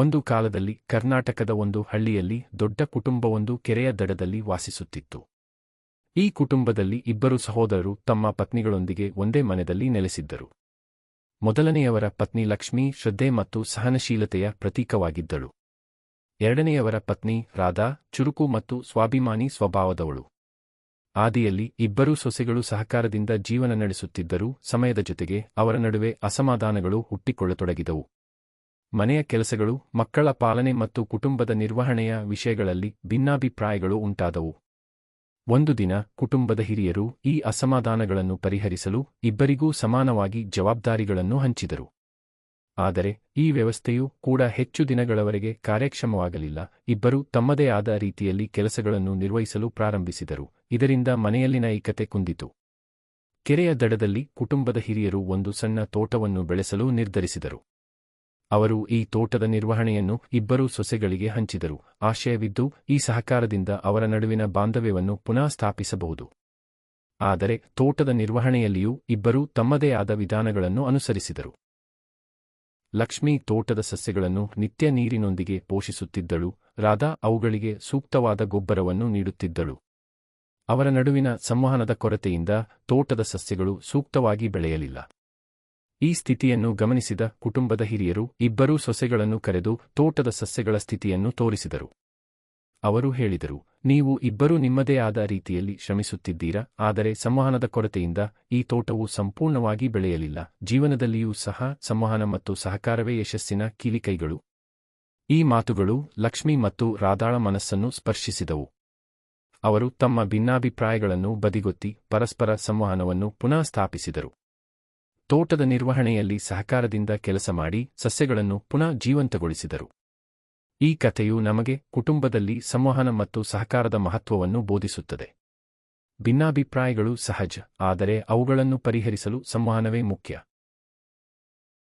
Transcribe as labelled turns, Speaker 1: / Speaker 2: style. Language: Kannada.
Speaker 1: ಒಂದು ಕಾಲದಲ್ಲಿ ಕರ್ನಾಟಕದ ಒಂದು ಹಳ್ಳಿಯಲ್ಲಿ ದೊಡ್ಡ ಕುಟುಂಬವೊಂದು ಕೆರೆಯ ದಡದಲ್ಲಿ ವಾಸಿಸುತ್ತಿತ್ತು. ಈ ಕುಟುಂಬದಲ್ಲಿ ಇಬ್ಬರು ಸಹೋದರರು ತಮ್ಮ ಪತ್ನಿಗಳೊಂದಿಗೆ ಒಂದೇ ಮನೆಯಲ್ಲಿ ನೆಲೆಸಿದ್ದರು. ಮೊದಲನೆಯವರ ಪತ್ನಿ ಲಕ್ಷ್ಮಿ ಶ್ರದ್ಧೆ ಮತ್ತು ಸಹನಶೀಲತೆಯ ಪ್ರತೀಕವಾಗಿದ್ದಳು. ಎರಡನೆಯವರ ಪತ್ನಿ ರಾಧಾ ಚುರುಕು ಮತ್ತು ಸ್ವಾಭಿಮಾನಿ ಸ್ವಭಾವದವಳು. ಆದಿಯಲ್ಲಿ ಇಬ್ಬರೂ ಸೊಸೆಗಳು ಸಹಕಾರದಿಂದ ಜೀವನ ನಡೆಸುತ್ತಿದ್ದರೂ ಸಮಯದ ಜೊತೆಗೆ ಅವರ ನಡುವೆ ಅಸಮಾಧಾನಗಳು ಹುಟ್ಟಿಕೊಳ್ಳತೊಡಗಿದವು. ಮನೆಯ ಕೆಲಸಗಳು, ಮಕ್ಕಳ ಪಾಲನೆ ಮತ್ತು ಕುಟುಂಬದ ನಿರ್ವಹಣೆಯ ವಿಷಯಗಳಲ್ಲಿ ಭಿನ್ನಾಭಿಪ್ರಾಯಗಳು ಉಂಟಾದವು. ಒಂದು ದಿನ ಕುಟುಂಬದ ಹಿರಿಯರು ಈ ಅಸಮಾಧಾನಗಳನ್ನು ಪರಿಹರಿಸಲು ಇಬ್ಬರಿಗೂ ಸಮಾನವಾಗಿ ಜವಾಬ್ದಾರಿಗಳನ್ನು ಹಂಚಿದರು. ಆದರೆ, ಈ ವ್ಯವಸ್ಥೆಯು ಕೂಡ ಹೆಚ್ಚು ದಿನಗಳವರೆಗೆ ಕಾರ್ಯಕ್ಷಮವಾಗಲಿಲ್ಲ. ಇಬ್ಬರೂ ತಮ್ಮದೇ ಆದ ರೀತಿಯಲ್ಲಿ ಕೆಲಸಗಳನ್ನು ನಿರ್ವಹಿಸಲು ಪ್ರಾರಂಭಿಸಿದರು. ಇದರಿಂದ ಮನೆಯಲ್ಲಿನ ಏಕತೆ ಕುಂದಿತು. ಕೆರೆಯ ದಡದಲ್ಲಿ ಕುಟುಂಬದ ಹಿರಿಯರು ಒಂದು ಸಣ್ಣ ತೋಟವನ್ನು ಬೆಳೆಸಲು ನಿರ್ಧರಿಸಿದರು. ಅವರು ಈ ತೋಟದ ನಿರ್ವಹಣೆಯನ್ನು ಇಬ್ಬರೂ ಸೊಸೆಗಳಿಗೆ ಹಂಚಿದರು. ಆಶಯವಿದ್ದು, ಈ ಸಹಕಾರದಿಂದ ಅವರ ನಡುವಿನ ಬಾಂಧವ್ಯವನ್ನು ಪುನಃ ಸ್ಥಾಪಿಸಬಹುದು. ಆದರೆ, ತೋಟದ ನಿರ್ವಹಣೆಯಲ್ಲಿಯೂ ಇಬ್ಬರೂ ತಮ್ಮದೇ ಆದ ವಿಧಾನಗಳನ್ನು ಅನುಸರಿಸಿದರು. ಲಕ್ಷ್ಮಿ ತೋಟದ ಸಸ್ಯಗಳನ್ನು ನಿತ್ಯ ನೀರಿನೊಂದಿಗೆ ಪೋಷಿಸುತ್ತಿದ್ದಳು. ರಾಧಾ ಅವುಗಳಿಗೆ ಸೂಕ್ತವಾದ ಗೊಬ್ಬರವನ್ನು ನೀಡುತ್ತಿದ್ದಳು. ಅವರ ನಡುವಿನ ಸಂವಹನದ ಕೊರತೆಯಿಂದ ತೋಟದ ಸಸ್ಯಗಳು ಸೂಕ್ತವಾಗಿ ಬೆಳೆಯಲಿಲ್ಲ. ಈ ಸ್ಥಿತಿಯನ್ನು ಗಮನಿಸಿದ ಕುಟುಂಬದ ಹಿರಿಯರು ಇಬ್ಬರೂ ಸೊಸೆಗಳನ್ನು ಕರೆದು ತೋಟದ ಸಸ್ಯಗಳ ಸ್ಥಿತಿಯನ್ನು ತೋರಿಸಿದರು. ಅವರು ಹೇಳಿದರು, ನೀವು ಇಬ್ಬರೂ ನಿಮ್ಮದೇ ಆದ ರೀತಿಯಲ್ಲಿ ಶ್ರಮಿಸುತ್ತಿದ್ದೀರಾ? ಆದರೆ ಸಂವಹನದ ಕೊರತೆಯಿಂದ ಈ ತೋಟವು ಸಂಪೂರ್ಣವಾಗಿ ಬೆಳೆಯಲಿಲ್ಲ. ಜೀವನದಲ್ಲಿಯೂ ಸಹ ಸಂವಹನ ಮತ್ತು ಸಹಕಾರವೇ ಯಶಸ್ಸಿನ ಕೀಲಿಕೈಗಳು. ಈ ಮಾತುಗಳು ಲಕ್ಷ್ಮಿ ಮತ್ತು ರಾಧಾಳ ಮನಸ್ಸನ್ನು ಸ್ಪರ್ಶಿಸಿದವು. ಅವರು ತಮ್ಮ ಭಿನ್ನಾಭಿಪ್ರಾಯಗಳನ್ನು ಬದಿಗೊತ್ತಿ ಪರಸ್ಪರ ಸಂವಹನವನ್ನು ಪುನಃ ಸ್ಥಾಪಿಸಿದರು. ತೋಟದ ನಿರ್ವಹಣೆಯಲ್ಲಿ ಸಹಕಾರದಿಂದ ಕೆಲಸ ಮಾಡಿ ಸಸ್ಯಗಳನ್ನು ಪುನಃ ಜೀವಂತಗೊಳಿಸಿದರು. ಈ ಕಥೆಯು ನಮಗೆ ಕುಟುಂಬದಲ್ಲಿ ಸಂವಹನ ಮತ್ತು ಸಹಕಾರದ ಮಹತ್ವವನ್ನು ಬೋಧಿಸುತ್ತದೆ. ಭಿನ್ನಾಭಿಪ್ರಾಯಗಳು ಸಹಜ, ಆದರೆ ಅವುಗಳನ್ನು ಪರಿಹರಿಸಲು ಸಂವಹನವೇ ಮುಖ್ಯ.